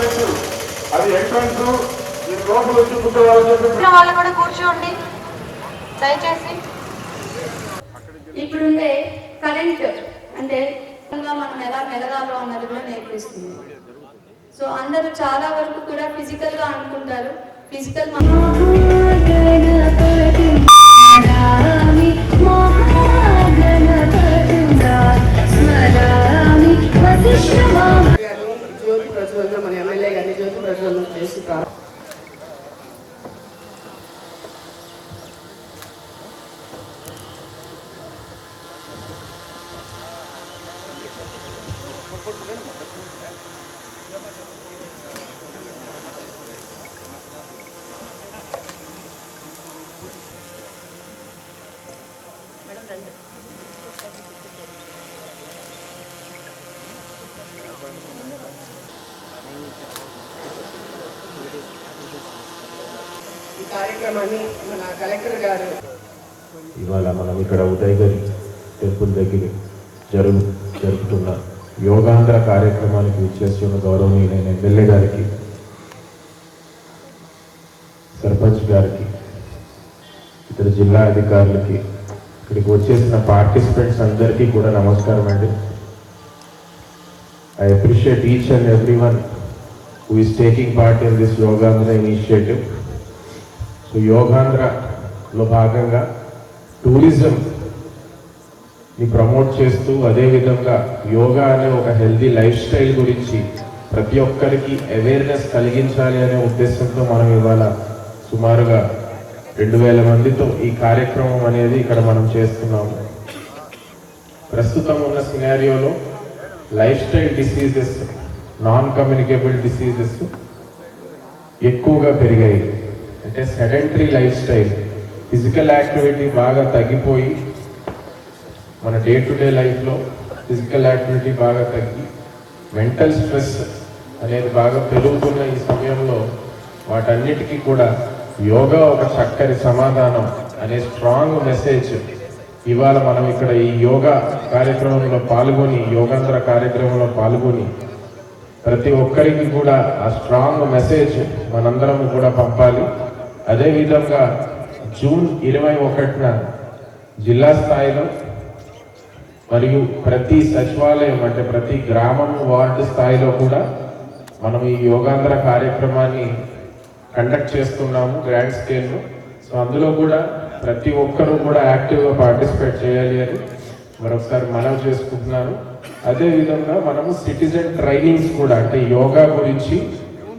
పెట్టు అది ఎంట్రన్స్ మీరు లోపల వచ్చి కూర్చోవాలని చెప్పి వాళ్ళు కూడా కూర్చోండి. దయచేసి. ఇప్పుడుండే కరెంట్. అంటే మనం ఎలా మెలగాలో అన్నది కూడా నేర్పిస్తుంది. సో అందరూ చాలా వరకు కూడా ఫిజికల్గా అనుకుంటారు. Physical Gracias. మన కలెక్టర్ గారు ఇవాళ మనం ఇక్కడ ఉదయగిరి టెంపుల్ దగ్గర జరుగు జరుపుతున్న యోగాంధ్ర కార్యక్రమానికి విచ్చేస్తున్న గౌరవనీయులైన ఎమ్మెల్యే గారికి సర్పంచ్ గారికి ఇతర జిల్లా అధికారులకి ఇక్కడికి వచ్చేసిన పార్టిసిపెంట్స్ అందరికీ కూడా నమస్కారం అండి. I appreciate each and every one who is taking part in this Yogandhra initiative so యోగాంధ్రలో భాగంగా టూరిజంని ప్రమోట్ చేస్తూ అదేవిధంగా యోగా అనే ఒక హెల్దీ లైఫ్ స్టైల్ గురించి ప్రతి ఒక్కరికి అవేర్నెస్ కలిగించాలి అనే ఉద్దేశంతో మనం ఇవాళ సుమారుగా రెండు వేల మందితో ఈ కార్యక్రమం అనేది ఇక్కడ మనం చేస్తున్నాము. ప్రస్తుతం ఉన్న సినారియోలో lifestyle diseases non communicable diseases ఎక్కువగా పెరిగాయి. అంటే sedentary lifestyle physical activity బాగా తగ్గిపోయి మన డే టు డే లైఫ్లో ఫిజికల్ యాక్టివిటీ బాగా తగ్గి మెంటల్ స్ట్రెస్ అనేది బాగా పెరుగుతున్న ఈ సమయంలో వాటన్నిటికీ కూడా యోగా ఒక చక్కని సమాధానం అనే స్ట్రాంగ్ మెసేజ్ ఇవాళ మనం ఇక్కడ ఈ యోగా కార్యక్రమంలో పాల్గొని యోగాంధ్ర కార్యక్రమంలో పాల్గొని ప్రతి ఒక్కరికి కూడా ఆ స్ట్రాంగ్ మెసేజ్ మనందరం కూడా పంపాలి. అదేవిధంగా జూన్ ఇరవై ఒకటిన జిల్లా స్థాయిలో మరియు ప్రతి సచివాలయం అంటే ప్రతి గ్రామం వార్డు స్థాయిలో కూడా మనం ఈ యోగాంధ్ర కార్యక్రమాన్ని కండక్ట్ చేస్తున్నాము గ్రాండ్ స్కేల్లో. సో అందులో కూడా ప్రతి ఒక్కరూ కూడా యాక్టివ్గా పార్టిసిపేట్ చేయాలి అని మరొకసారి మనవి చేసుకుంటున్నాను. అదేవిధంగా మనము సిటిజన్ ట్రైనింగ్స్ కూడా అంటే యోగా గురించి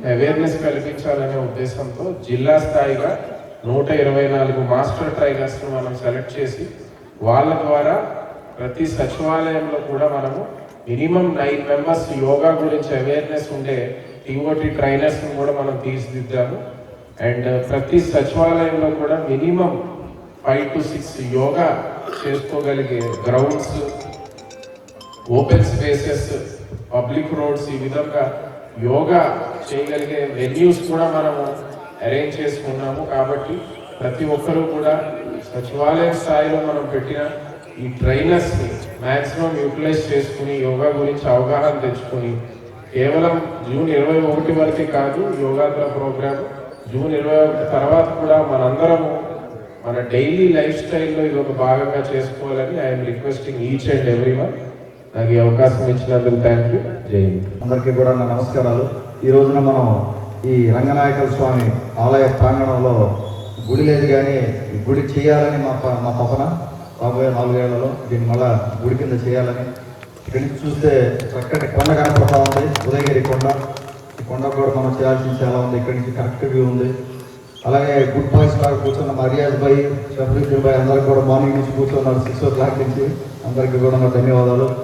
అవేర్నెస్ కల్పించాలనే ఉద్దేశంతో జిల్లా స్థాయిగా నూట ఇరవై నాలుగు మాస్టర్ ట్రైనర్స్ను మనం సెలెక్ట్ చేసి వాళ్ళ ద్వారా ప్రతి సచివాలయంలో కూడా మనము మినిమం నైన్ మెంబర్స్ యోగా గురించి అవేర్నెస్ ఉండే ఇంకోటి ట్రైనర్స్ని కూడా మనం తీర్చిదిద్దాము. అండ్ ప్రతి సచివాలయంలో కూడా minimum five to six yoga చేసుకోగలిగే grounds open spaces public roads ఈ విధంగా యోగా చేయగలిగే వెన్యూస్ కూడా మనము అరేంజ్ చేసుకున్నాము కాబట్టి ప్రతి ఒక్కరూ కూడా సచివాలయం స్థాయిలో మనం పెట్టిన ఈ ట్రైనర్స్ని మ్యాక్సిమం యూటిలైజ్ చేసుకుని యోగా గురించి అవగాహన తెచ్చుకొని కేవలం జూన్ ఇరవై ఒకటి వరకే కాదు యోగాంధ్ర ప్రోగ్రామ్ జూన్ ఇరవై ఒకటి తర్వాత కూడా మనందరము మన డైలీ లైఫ్ స్టైల్లో ఇది ఒక భాగంగా చేసుకోవాలని I'm requesting each and every one నాకు ఈ అవకాశం ఇచ్చినందుకు థ్యాంక్ యూ జై అందరికీ కూడా నా నమస్కారాలు. ఈ రోజున మనం ఈ రంగనాయకుల స్వామి ఆలయ ప్రాంగణంలో గుడి లేదు కానీ ఈ గుడి చేయాలని మా ప- మా తపన. రాబోయే నాలుగేళ్ళలో దీన్ని మళ్ళా గుడి కింద చేయాలని. ఇక్కడికి చూస్తే చక్కటి కొండ కనపడతా ఉంది. ఉదయగిరి కొండ. ఈ కొండ కూడా మనం చేయాల్సిన చాలా ఉంది. ఇక్కడి నుంచి కరెక్ట్ వ్యూ ఉంది. అలాగే గుడ్ బాయ్స్ లాగా కూర్చున్న మర్యాద భాయ్ షఫరీద్దిన్ భాయ్ అందరికి కూడా మార్నింగ్ నుంచి కూర్చున్నారు సిక్స్ ఓ క్లాక్ నుంచి. అందరికీ కూడా ధన్యవాదాలు.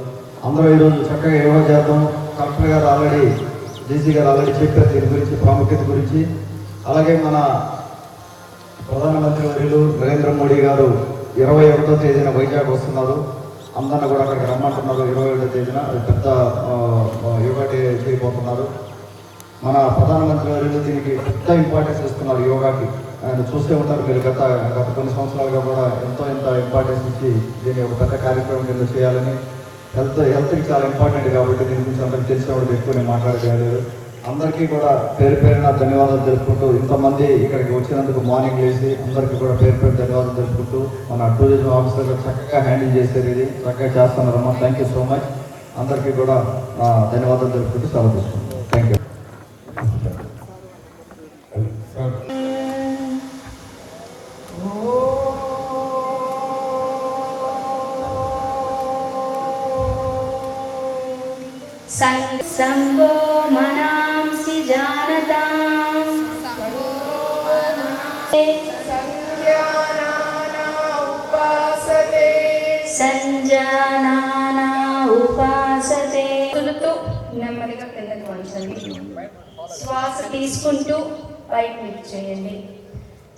అందరూ ఈరోజు చక్కగా యోగా చేద్దాం. కలెక్టర్ గారు ఆల్రెడీ డీసీ గారు ఆల్రెడీ చెప్పారు దీని గురించి ప్రాముఖ్యత గురించి. అలాగే మన ప్రధానమంత్రి వర్యులు నరేంద్ర మోడీ గారు ఇరవై ఒకటో తేదీన వైజాగ్ వస్తున్నారు. అందరిని కూడా అక్కడికి రమ్మంటున్నారు. ఇరవై ఒకటో తేదీన అది పెద్ద యోగాకి యోగా డే చేయబోతున్నారు మన ప్రధానమంత్రి వర్యులు దీనికి పెద్ద ఇంపార్టెన్స్ ఇస్తున్నారు యోగాకి. ఆయన చూస్తే ఉంటారు మీరు గత గత కొన్ని సంవత్సరాలుగా కూడా ఎంతో ఎంత ఇంపార్టెన్స్ ఇచ్చి దీన్ని ఒక పెద్ద కార్యక్రమం కింద చేయాలని. హెల్త్ హెల్త్కి చాలా ఇంపార్టెంట్ కాబట్టి దీని గురించి అందరికి తెలిసిన వాళ్ళు ఎక్కువ నేను మాట్లాడగలరు అందరికీ కూడా పేరు పేరున ధన్యవాదాలు తెలుపుకుంటూ ఇంతమంది ఇక్కడికి వచ్చినందుకు మార్నింగ్ లేచి అందరికీ కూడా పేరు పేరు ధన్యవాదాలు తెలుపుకుంటూ మన టూరిజం ఆఫీసర్ చక్కగా హ్యాండిల్ చేశారు ఇది. చక్కగా చేస్తున్నారమ్మా థ్యాంక్ యూ సో మచ్ అందరికీ కూడా నా ధన్యవాదాలు తెలుపుకుంటూ సెలవు తీసుకుంటాం सं- संगो मनांसि जानताम् సంజానానా ఉపాసతే వదులుతూ నెమ్మదిగా కిందకి వంచండి శ్వాస తీసుకుంటూ పైకి లిఫ్ట్ చేయండి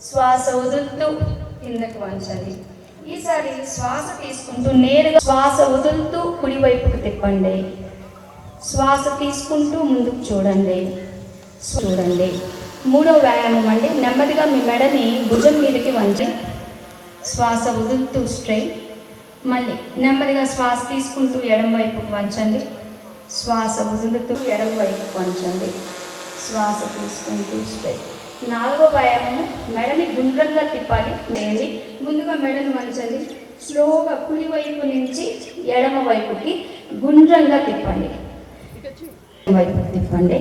శ్వాస వదులుతూ కిందకి వంచండి ఈసారి శ్వాస తీసుకుంటూ నేరుగా శ్వాస వదులుతూ కుడివైపుకు తిప్పండి శ్వాస తీసుకుంటూ ముందుకు చూడండి. చూడండి. మూడో వ్యాయామం అండి. నెమ్మదిగా మీ మెడని భుజం మీదకి వంచి శ్వాస వదులుతూ స్ట్రైట్ మళ్ళీ నెమ్మదిగా శ్వాస తీసుకుంటూ ఎడం వైపుకు వంచండి. శ్వాస వదులుతూ ఎడం వైపుకు వంచండి. శ్వాస తీసుకుంటూ స్ట్రైట్ నాలుగో వ్యాయామం మెడని గుండ్రంగా తిప్పాలి. నేది ముందుగా మెడను వంచండి. స్లోగా కుడి వైపు నుంచి ఎడమ వైపుకి గుండ్రంగా తిప్పండి వైపుకి తిప్పండి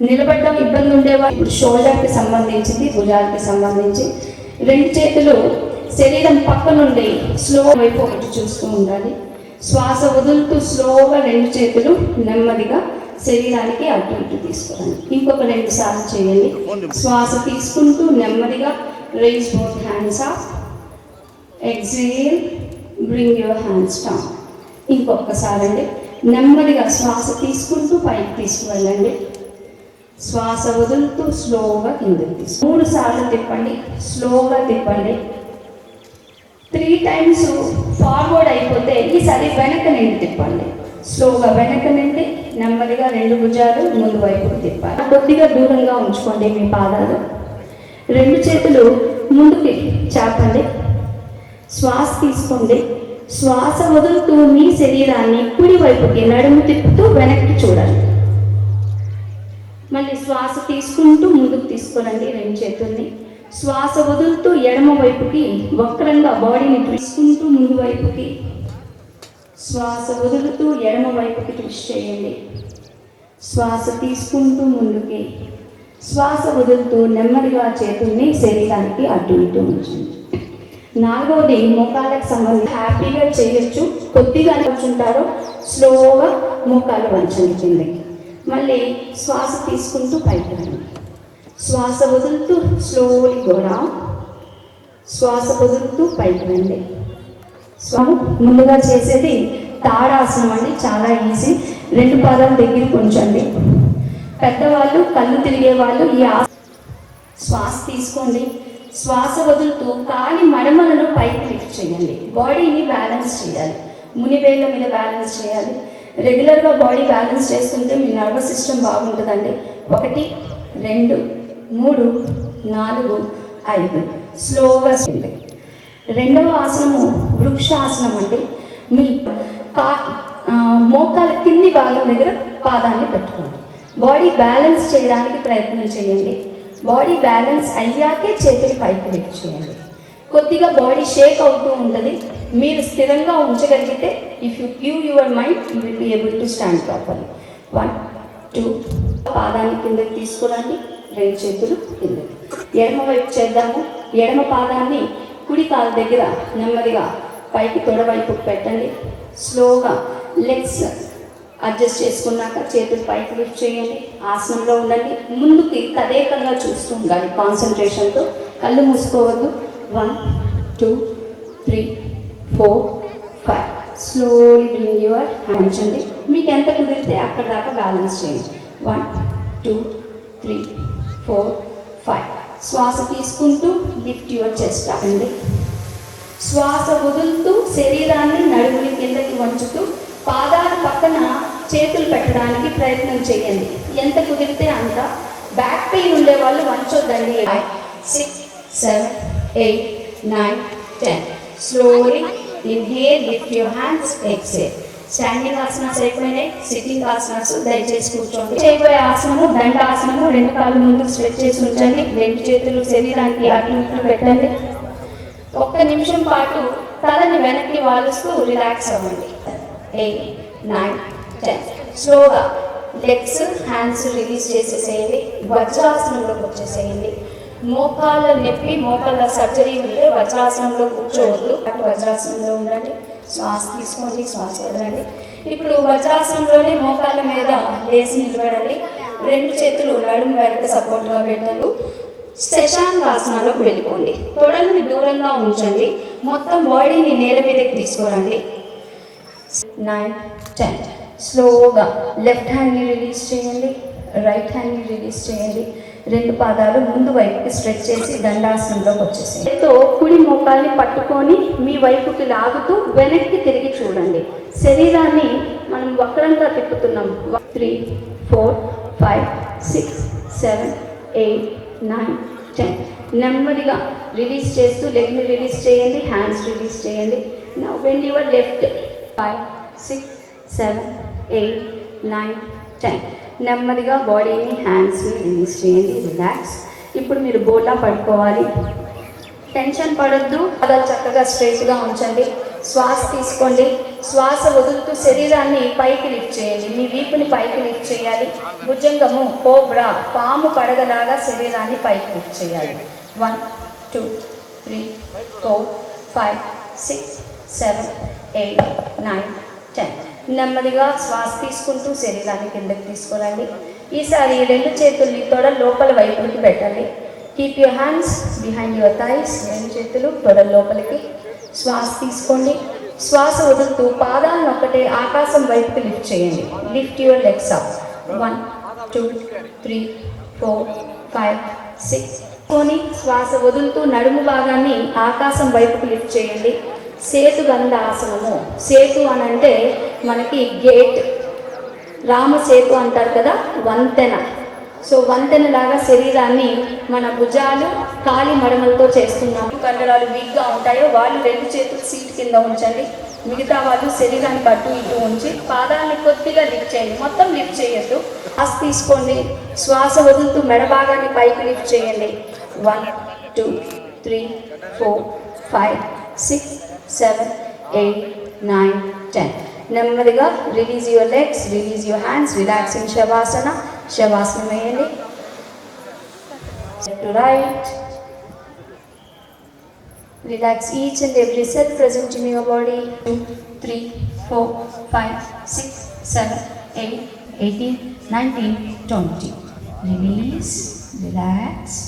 నిలబడడం ఇబ్బంది ఉండేవారు. ఇప్పుడు షోల్డర్కి సంబంధించింది భుజాలకి సంబంధించి. రెండు చేతులు శరీరం పక్క నుండి స్లో వైపు ఒకటి చూస్తూ ఉండాలి. శ్వాస వదులుతూ స్లోగా రెండు చేతులు నెమ్మదిగా శరీరానికి అటు ఇటు తీసుకురండి. ఇంకొక రెండు సార్లు చేయండి. శ్వాస తీసుకుంటూ నెమ్మదిగా raise both hands off exhale bring your hands down ఇంకొకసారి అండి నెమ్మదిగా శ్వాస తీసుకుంటూ పైకి తీసుకువెళ్ళండి. శ్వాస వదులుతూ స్లోగా కిందకి తీసుకు. మూడు సార్లు తిప్పండి. స్లోగా తిప్పండి. త్రీ టైమ్స్ ఫార్వర్డ్ అయిపోతే ఈసారి వెనక నుండి తిప్పండి. స్లోగా వెనక నుండి నెమ్మదిగా రెండు భుజాలు ముందు వైపుకు తిప్పాలి. కొద్దిగా దూరంగా ఉంచుకోండి మీ పాదాలు. రెండు చేతులు ముందుకి చాపండి. శ్వాస తీసుకోండి. శ్వాస వదులుతూ మీ శరీరాన్ని కుడి వైపుకి నడుము తిప్పుతూ వెనక్కి చూడండి మళ్ళీ శ్వాస తీసుకుంటూ ముందుకు తీసుకురండి రెండు చేతుల్ని. శ్వాస వదులుతూ ఎడమ వైపుకి వక్రంగా బాడీని తీసుకుంటూ ముందు వైపుకి. శ్వాస వదులుతూ ఎడమ వైపుకి కృషి చేయండి. శ్వాస తీసుకుంటూ ముందుకి. శ్వాస వదులుతూ నెమ్మదిగా చేతుల్ని శరీరానికి అటు ఇటు ఉంచండి. నాలుగవది మోకాళ్ళకి సంబంధించి హ్యాపీగా చేయొచ్చు కొద్దిగా కూర్చుంటారో స్లోగా మోకాలు వంచండి కిందకి మళ్ళీ శ్వాస తీసుకుంటూ పైకి రండి శ్వాస వదులుతూ స్లోలీ గోడా శ్వాస వదులుతూ పైకి రండి స్వామి ముందుగా చేసేది తాడాసనం అండి చాలా ఈజీ రెండు పాదాల దగ్గర ఉంచండి. పెద్దవాళ్ళు కళ్ళు తిరిగే వాళ్ళు ఈ ఆస శ్వాస తీసుకోండి. శ్వాస వదులుతూ కాలి మడమలను పైకి లిఫ్ట్ చేయండి. బాడీని బ్యాలెన్స్ చేయాలి. మునివేళ్ళ మీద బ్యాలెన్స్ చేయాలి. రెగ్యులర్గా బాడీ బ్యాలెన్స్ చేస్తుంటే మీ నర్వస్ సిస్టమ్ బాగుంటుందండి. ఒకటి రెండు మూడు నాలుగు ఐదు. స్లోగా చేయండి. రెండవ ఆసనము వృక్షాసనం అండి. మీ కా మోకాల కింది భాగం దగ్గర పాదాన్ని పెట్టుకోండి. బాడీ బ్యాలెన్స్ చేయడానికి ప్రయత్నం చేయండి. బాడీ బ్యాలెన్స్ అయ్యాకే చేతులు పైకి లిఫ్ట్ చేయండి కొద్దిగా బాడీ షేక్ అవుతూ ఉంటుంది. మీరు స్థిరంగా ఉంచగలిగితే if you give your mind you will be able to stand properly one two పాదాన్ని కిందకి తీసుకురండి. రెండు చేతులు కిందకి. ఎడమ వైపు చేద్దాము. ఎడమ పాదాన్ని కుడి కాలు దగ్గర నెమ్మదిగా పైకి తొడవైపు పెట్టండి. స్లోగా లెగ్స్ అడ్జస్ట్ చేసుకున్నాక చేతులు పైకి లిఫ్ట్ చేయండి ఆసనంలో ఉండండి. ముందుకి తదేకంగా చూస్తూ ఉండాలి కాన్సన్ట్రేషన్తో కళ్ళు మూసుకోవద్దు. One two three four five slowly bring your ఉంచండి మీకు ఎంత కుదిరితే అక్కడ దాకా బ్యాలెన్స్ చేయండి. One two three four five శ్వాస తీసుకుంటూ లిఫ్ట్ యువర్ చెస్ట్ అండి శ్వాస వదులుతూ శరీరాన్ని నడుముని కిందకి వంచుతూ పాదాల పక్కన చేతులు పెట్టడానికి ప్రయత్నం చేయండి. ఎంత కుదిరితే అంత. బ్యాక్ పెయిన్ ఉండే వాళ్ళు వంచొద్దండి. Six seven eight nine ten slowly inhale lift your hands exhale standing asanas అయిపోయినాయి సిట్టింగ్ ఆసనాస్ దయచేసి కూర్చోండి. చేయబోయే ఆసనము దండాసనము రెండు కాళ్ళు ముందుకు స్ట్రెచ్ చేసి ఉంచండి. రెండు చేతులు శరీరానికి అటు పెట్టండి. ఒక్క నిమిషం పాటు తలని వెనక్కి వాలుస్తూ రిలాక్స్ అవ్వండి. ఎయిట్ నైన్ టెన్ స్లోగా లెగ్స్ హ్యాండ్స్ రిలీజ్ చేసేసేయండి. వజ్రాసనంలోకి వచ్చేసేయండి మోకాళ్ళ నొప్పి మోకాళ్ళ సర్జరీ ఉంటే వజ్రాసనంలో కూర్చోవద్దు. అటు వజ్రాసనంలో ఉండండి. శ్వాస తీసుకోండి శ్వాస వదలండి. ఇప్పుడు వజ్రాసనంలోనే మోకాళ్ళ మీద లేచి నిలబడండి. రెండు చేతులు నడుము వెనక సపోర్ట్గా పెట్టండి. శశాంకాసనాలోకి వెళ్ళిపోండి. తొడల్ని దూరంగా ఉంచండి. మొత్తం బాడీని నేల మీదకి తీసుకురండి. నైన్ టెన్ స్లోగా లెఫ్ట్ హ్యాండ్ని రిలీజ్ చేయండి రైట్ హ్యాండ్ని రిలీజ్ చేయండి. రెండు పాదాలు ముందు వైపుకి స్ట్రెచ్ చేసి దండాసనంలోకి వచ్చేసి తో కుడి మోకాల్ని పట్టుకొని మీ వైపుకి లాగుతూ వెనక్కి తిరిగి చూడండి. శరీరాన్ని మనం వక్రంగా తిప్పుతున్నాం. Three four five six seven eight nine ten. నెమ్మదిగా రిలీజ్ చేస్తూ లెగ్ని రిలీజ్ చేయండి హ్యాండ్స్ రిలీజ్ చేయండి. నా when your left five six seven eight nine ten. నెమ్మదిగా బాడీని హ్యాండ్స్ని రిలీజ్ చేయండి రిలాక్స్. ఇప్పుడు మీరు బోర్లా పడుకోవాలి. టెన్షన్ పడొద్దు. అలా చక్కగా స్ట్రైట్గా ఉంచండి. శ్వాస తీసుకోండి. శ్వాస వదులుతూ శరీరాన్ని పైకి లిఫ్ట్ చేయండి. మీ వీపుని పైకి లిఫ్ట్ చేయాలి. భుజంగము కోబ్రా పాము పడగలాగా శరీరాన్ని పైకి లిఫ్ట్ చేయాలి. One two three four five six seven eight nine ten నెమ్మదిగా శ్వాస తీసుకుంటూ శరీరాన్ని కిందకి తీసుకురండి. ఈసారి రెండు చేతుల్ని తొడ లోపల వైపుకి పెట్టండి. Keep your hands behind your thighs రెండు చేతులు తొడ లోపలికి. శ్వాస తీసుకోండి. శ్వాస వదులుతూ పాదాలను ఒక్కటే ఆకాశం వైపుకి లిఫ్ట్ చేయండి. Lift your legs up one two three four five six కొని శ్వాస వదులుతూ నడుము భాగాన్ని ఆకాశం వైపుకి లిఫ్ట్ చేయండి. సేతు గంధ ఆసనము సేతు అని అంటే మనకి గేట్. రామ సేతు అంటారు కదా వంతెన. సో వంతెన లాగా శరీరాన్ని మన భుజాలు కాలి మడమలతో చేస్తున్నాము. కండరాలు వీక్గా ఉంటాయో వాళ్ళు రెండు చేతులు సీట్ కింద ఉంచండి. మిగతా వాళ్ళు శరీరాన్ని అటు ఇటు ఉంచి పాదాన్ని కొద్దిగా లిఫ్ట్ చేయండి. మొత్తం లిఫ్ట్ చేయొద్దు. శ్వాస తీసుకోండి. శ్వాస వదులుతూ మెడ భాగాన్ని పైకి లిఫ్ట్ చేయండి. One two three four five six seven eight nine ten నెమ్మదిగా release your legs release your hands relaxing shavasana శవాసనం వేయండి to right relax each and every cell present in your body two three four five six seven eight eighteen nineteen twenty release relax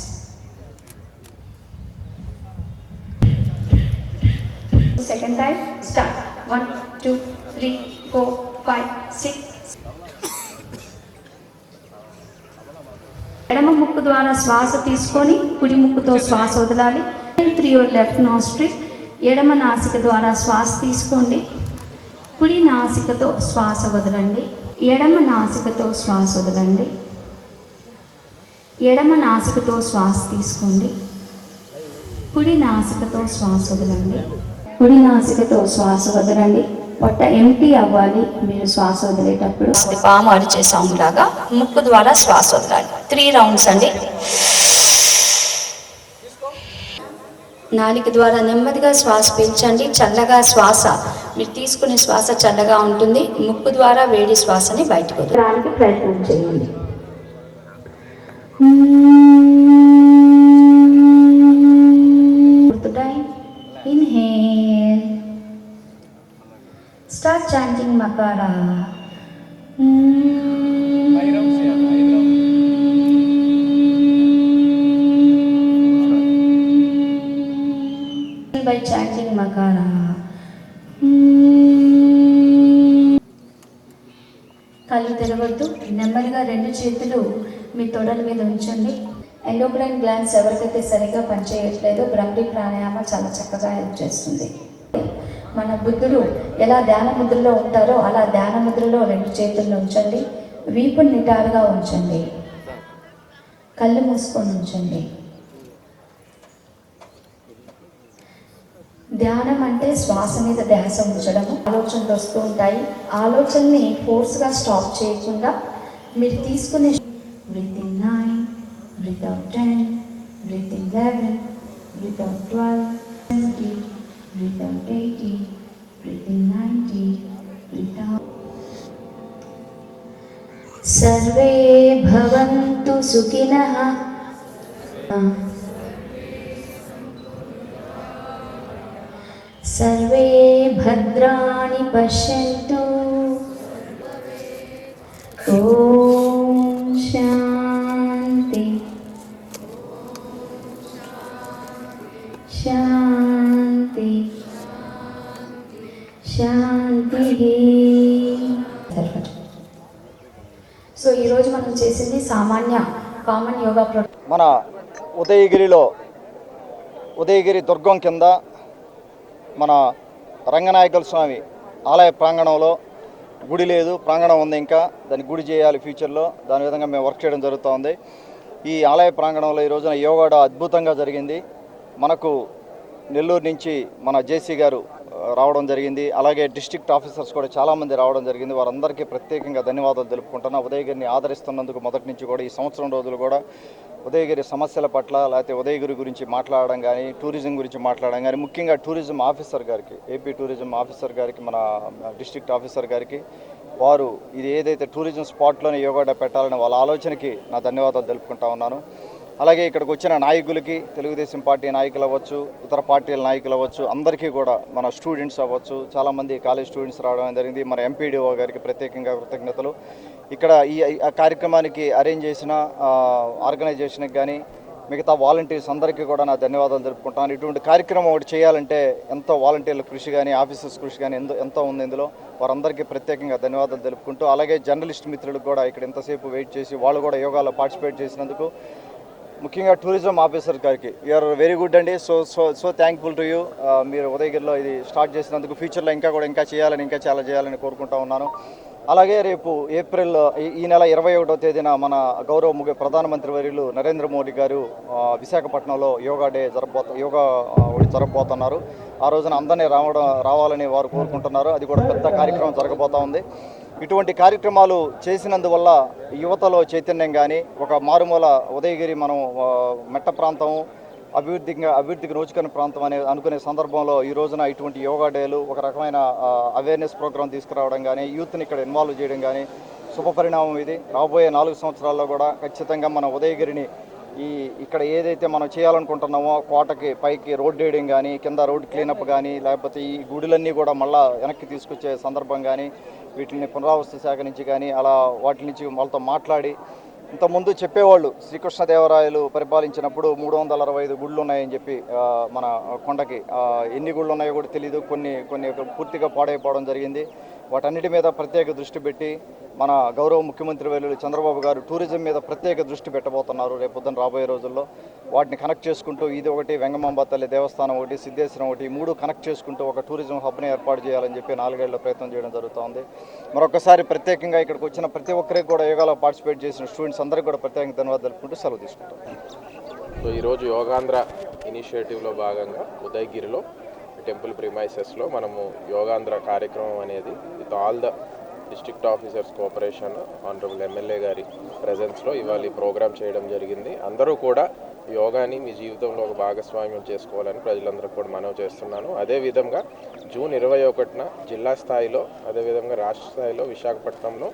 Second time, start. One, two, three, four, five, six. ఎడమ ముక్కు ద్వారా శ్వాస తీసుకొని కుడి ముక్కుతో శ్వాస వదలాలి. Three your left nostril ఎడమ నాసిక ద్వారా శ్వాస తీసుకోండి. కుడి నాసికతో శ్వాస వదలండి. ఎడమ నాసికతో శ్వాస వదలండి. ఎడమ నాసికతో శ్వాస తీసుకోండి. కుడి నాసికతో శ్వాస వదలండి. కుడి నాసికతో శ్వాస వదలండి. పొట్ట ఎంటీ అవ్వాలి. మీరు శ్వాస వదిలేటప్పుడు పాము అరిచే సౌండ్ లాగా ముక్కు ద్వారా శ్వాస వదలాలి. త్రీ రౌండ్స్ అండి. నాలుక ద్వారా నెమ్మదిగా శ్వాస పీల్చండి చల్లగా శ్వాస. మీరు తీసుకునే శ్వాస చల్లగా ఉంటుంది. ముక్కు ద్వారా వేడి శ్వాసని బయటకు వదలడానికి ప్రయత్నం చేయండి. inhale. Start chanting Makara. By chanting Makara. కళ్ళు తెరవద్దు నెమ్మదిగా రెండు చేతులు మీ తొడల మీద ఉంచండి ఎండోక్రైన్ గ్లాన్స్ ఎవరికైతే సరిగ్గా పనిచేయట్లేదో బ్రహ్మి ప్రాణాయామ చాలా చక్కగా హెల్ప్ చేస్తుంది మన బుద్ధులు ఎలా ధ్యాన ముద్రలో ఉంటారో అలా ధ్యాన ముద్రలో రెండు చేతుల్లో ఉంచండి. వీపుని నిటారుగా ఉంచండి. కళ్ళు మూసుకొని ఉంచండి. ధ్యానం అంటే శ్వాస మీద ధ్యాస ఉంచడము. ఆలోచనలు వస్తూ ఉంటాయి. ఆలోచనని ఫోర్స్గా స్టాప్ చేయకుండా మీరు తీసుకునే with in nine breathe out ten with in eleven breathe out twelve twenty breathe out eighteen सर्वे भवन्तु सुखिनः। सर्वे भद्राणि पश्यन्तु। ॐ शान्ति। शान्ति। शान्तिः। ఈరోజు మనం చేసింది సామాన్య కామన్ యోగా మన ఉదయగిరిలో ఉదయగిరి దుర్గం కింద మన రంగనాయకుల స్వామి ఆలయ ప్రాంగణంలో గుడి లేదు ప్రాంగణం ఉంది ఇంకా. దాన్ని గుడి చేయాలి ఫ్యూచర్లో. దాని విధంగా మేము వర్క్ చేయడం జరుగుతోంది. ఈ ఆలయ ప్రాంగణంలో ఈ రోజున యోగా అద్భుతంగా జరిగింది. మనకు నెల్లూరు నుంచి మన జేసీ గారు రావడం జరిగింది. అలాగే డిస్ట్రిక్ట్ ఆఫీసర్స్ కూడా చాలామంది రావడం జరిగింది. వారందరికీ ప్రత్యేకంగా ధన్యవాదాలు తెలుపుకుంటున్నా. ఉదయగిరిని ఆదరిస్తున్నందుకు మొదటి నుంచి కూడా ఈ సంవత్సరం రోజులు కూడా ఉదయగిరి సమస్యల పట్ల లేకపోతే ఉదయగిరి గురించి మాట్లాడడం కానీ టూరిజం గురించి మాట్లాడడం కానీ ముఖ్యంగా టూరిజం ఆఫీసర్ గారికి ఏపీ టూరిజం ఆఫీసర్ గారికి మన డిస్ట్రిక్ట్ ఆఫీసర్ గారికి వారు ఇది ఏదైతే టూరిజం స్పాట్లోనే యోగా పెట్టాలని వాళ్ళ ఆలోచనకి నా ధన్యవాదాలు తెలుపుకుంటా ఉన్నాను. అలాగే ఇక్కడికి వచ్చిన నాయకులకి తెలుగుదేశం పార్టీ నాయకులు అవ్వచ్చు ఇతర పార్టీల నాయకులు అవ్వచ్చు అందరికీ కూడా మన స్టూడెంట్స్ అవ్వచ్చు. చాలామంది కాలేజ్ స్టూడెంట్స్ రావడం జరిగింది. మన ఎంపీడీఓ గారికి ప్రత్యేకంగా కృతజ్ఞతలు. ఇక్కడ ఈ కార్యక్రమానికి అరేంజ్ చేసిన ఆర్గనైజేషన్కి కానీ మిగతా వాలంటీర్స్ అందరికీ కూడా నా ధన్యవాదాలు తెలుపుకుంటాను ఇటువంటి కార్యక్రమం ఒకటి చేయాలంటే ఎంతో వాలంటీర్ల కృషి కానీ ఆఫీసర్స్ కృషి కానీ ఎంతో ఎంతో ఉంది ఇందులో. వారందరికీ ప్రత్యేకంగా ధన్యవాదాలు తెలుపుకుంటూ అలాగే జర్నలిస్ట్ మిత్రులకు కూడా ఇక్కడ ఎంతసేపు వెయిట్ చేసి వాళ్ళు కూడా యోగాలో పార్టిసిపేట్ చేసినందుకు ముఖ్యంగా టూరిజం ఆఫీసర్ గారికి. యూఆర్ వెరీ గుడ్ అండి. So so so thankful to you మీరు ఉదయగిరిలో ఇది స్టార్ట్ చేసినందుకు ఫ్యూచర్లో ఇంకా కూడా ఇంకా చేయాలని ఇంకా చాలా చేయాలని కోరుకుంటా ఉన్నాను. అలాగే రేపు ఏప్రిల్ ఈ- నెల ఇరవై ఒకటో తేదీన మన గౌరవ ముఖ్య ప్రధానమంత్రి వర్యులు నరేంద్ర మోడీ గారు విశాఖపట్నంలో యోగా డే జరపబో యోగా జరగబోతున్నారు. ఆ రోజున అందరినీ రావడం రావాలని వారు కోరుకుంటున్నారు. అది కూడా పెద్ద కార్యక్రమం జరగబోతా ఉంది. ఇటువంటి కార్యక్రమాలు చేసినందువల్ల యువతలో చైతన్యం కానీ ఒక మారుమూల ఉదయగిరి మనం మెట్ట ప్రాంతం అభివృద్ధిగా అభివృద్ధికి నోచుకునే ప్రాంతం అనే అనుకునే సందర్భంలో ఈ రోజున ఇటువంటి యోగా డేలు ఒక రకమైన అవేర్నెస్ ప్రోగ్రామ్ తీసుకురావడం కానీ యూత్ని ఇక్కడ ఇన్వాల్వ్ చేయడం కానీ శుభపరిణామం ఇది. రాబోయే నాలుగు సంవత్సరాల్లో కూడా ఖచ్చితంగా మన ఉదయగిరిని ఈ ఇక్కడ ఏదైతే మనం చేయాలనుకుంటున్నామో కోటకి పైకి రోడ్ వేయడం కానీ కింద రోడ్ క్లీనప్ కానీ లేకపోతే ఈ గుడులన్నీ కూడా మళ్ళా వెనక్కి తీసుకొచ్చే సందర్భం కానీ వీటిని పునరావస్తు శాఖ నుంచి కానీ అలా వాటి నుంచి వాళ్ళతో మాట్లాడి ఇంతకుముందు చెప్పేవాళ్ళు శ్రీకృష్ణదేవరాయలు పరిపాలించినప్పుడు మూడు వందల అరవై ఐదు గుళ్ళు ఉన్నాయని చెప్పి మన కొండకి ఎన్ని గుళ్ళు ఉన్నాయో కూడా తెలియదు కొన్ని కొన్ని పూర్తిగా పాడైపోవడం జరిగింది. వాటన్నిటి మీద ప్రత్యేక దృష్టి పెట్టి మన గౌరవ ముఖ్యమంత్రి వేలు చంద్రబాబు గారు టూరిజం మీద ప్రత్యేక దృష్టి పెట్టబోతున్నారు రేపు పొద్దున్న రాబోయే రోజుల్లో. వాటిని కనెక్ట్ చేసుకుంటూ ఇది ఒకటి వెంగమాంబ తల్లి దేవస్థానం ఒకటి సిద్ధేశ్వరం ఒకటి మూడు కనెక్ట్ చేసుకుంటూ ఒక టూరిజం హబ్ని ఏర్పాటు చేయాలని చెప్పి నాలుగేళ్ళ ప్రయత్నం చేయడం జరుగుతోంది మరొకసారి ప్రత్యేకంగా ఇక్కడికి వచ్చిన ప్రతి ఒక్కరికి కూడా యోగాలో పార్టిసిపేట్ చేసిన స్టూడెంట్స్ అందరికీ కూడా ప్రత్యేకంగా ధన్యవాదాలు తెలుపుకుంటూ సెలవు తీసుకుంటాం. సో ఈరోజు యోగాంధ్ర ఇనిషియేటివ్లో భాగంగా ఉదయగిరిలో టెంపుల్ ప్రిమైసెస్లో మనము యోగాంధ్ర కార్యక్రమం అనేది with all the district officers cooperation honourable MLA గారి ప్రజెన్స్లో ఇవాళ ఈ ప్రోగ్రామ్ చేయడం జరిగింది. అందరూ కూడా యోగాని మీ జీవితంలో ఒక భాగస్వామ్యం చేసుకోవాలని ప్రజలందరికీ కూడా మనవి చేస్తున్నాను. అదేవిధంగా జూన్ ఇరవై ఒకటిన జిల్లా స్థాయిలో అదేవిధంగా రాష్ట్ర స్థాయిలో విశాఖపట్నంలో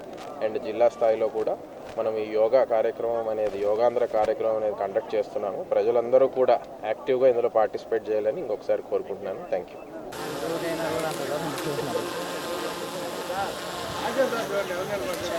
అండ్ జిల్లా స్థాయిలో కూడా మనం ఈ యోగా కార్యక్రమం అనేది యోగాంధ్ర కార్యక్రమం అనేది కండక్ట్ చేస్తున్నాము. ప్రజలందరూ కూడా యాక్టివ్గా ఇందులో పార్టిసిపేట్ చేయాలని ఇంకొకసారి కోరుకుంటున్నాను. Thank you